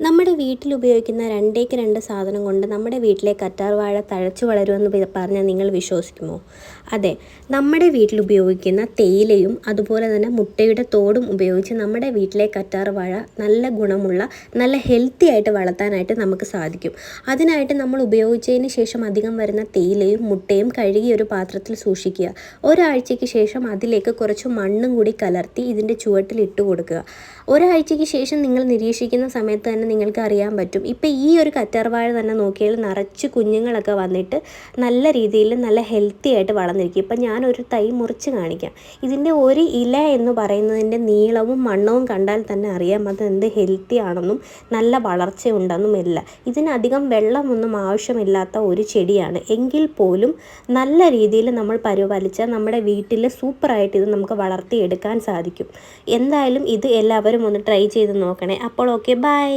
നമ്മുടെ വീട്ടിൽ ഉപയോഗിക്കുന്ന രണ്ടേക്ക് രണ്ട് സാധനം കൊണ്ട് നമ്മുടെ വീട്ടിലെ കറ്റാർ വാഴ തഴച്ചു വളരുമെന്ന് പറഞ്ഞാൽ നിങ്ങൾ വിശ്വസിക്കുമോ? അതെ നമ്മുടെ വീട്ടിൽ ഉപയോഗിക്കുന്ന തേയിലയും അതുപോലെ തന്നെ മുട്ടയുടെ തോടും ഉപയോഗിച്ച് നമ്മുടെ വീട്ടിലെ കറ്റാർ വാഴ നല്ല ഗുണമുള്ള നല്ല ഹെൽത്തി ആയിട്ട് വളർത്താനായിട്ട് നമുക്ക് സാധിക്കും. അതിനായിട്ട് നമ്മൾ ഉപയോഗിച്ചതിന് ശേഷം അധികം വരുന്ന തേയിലയും മുട്ടയും കഴുകി ഒരു പാത്രത്തിൽ സൂക്ഷിക്കുക. ഒരാഴ്ചയ്ക്ക് ശേഷം അതിലേക്ക് കുറച്ച് മണ്ണും കൂടി കലർത്തി ഇതിന്റെ ചുവട്ടിൽ ഇട്ട് കൊടുക്കുക. ഒരാഴ്ചയ്ക്ക് ശേഷം നിങ്ങൾ നിരീക്ഷിക്കുന്ന സമയത്ത് തന്നെ നിങ്ങൾക്ക് അറിയാൻ പറ്റും. ഇപ്പം ഈ ഒരു കറ്റാർവാഴ തന്നെ നോക്കിയാൽ നിറച്ച് കുഞ്ഞുങ്ങളൊക്കെ വന്നിട്ട് നല്ല രീതിയിൽ നല്ല ഹെൽത്തി ആയിട്ട് വളർന്നിരിക്കും. ഇപ്പം ഞാനൊരു തൈ മുറിച്ച് കാണിക്കാം. ഇതിന്റെ ഒരു ഇല എന്ന് പറയുന്നതിന്റെ നീളവും മണ്ണവും കണ്ടാൽ തന്നെ അറിയാം അത് എന്ത് ഹെൽത്തി ആണെന്നും നല്ല വളർച്ച ഉണ്ടെന്നും ഇല്ല ഇതിനധികം വെള്ളമൊന്നും ആവശ്യമില്ലാത്ത ഒരു ചെടിയാണ്. എങ്കിൽ പോലും നല്ല രീതിയിൽ നമ്മൾ പരിപാലിച്ചാൽ നമ്മുടെ വീട്ടിൽ സൂപ്പറായിട്ട് ഇത് നമുക്ക് വളർത്തിയെടുക്കാൻ സാധിക്കും. എന്തായാലും ഇത് എല്ലാവരും ഒന്ന് ട്രൈ ചെയ്ത് നോക്കണേ. അപ്പോൾ ഓക്കെ ബൈ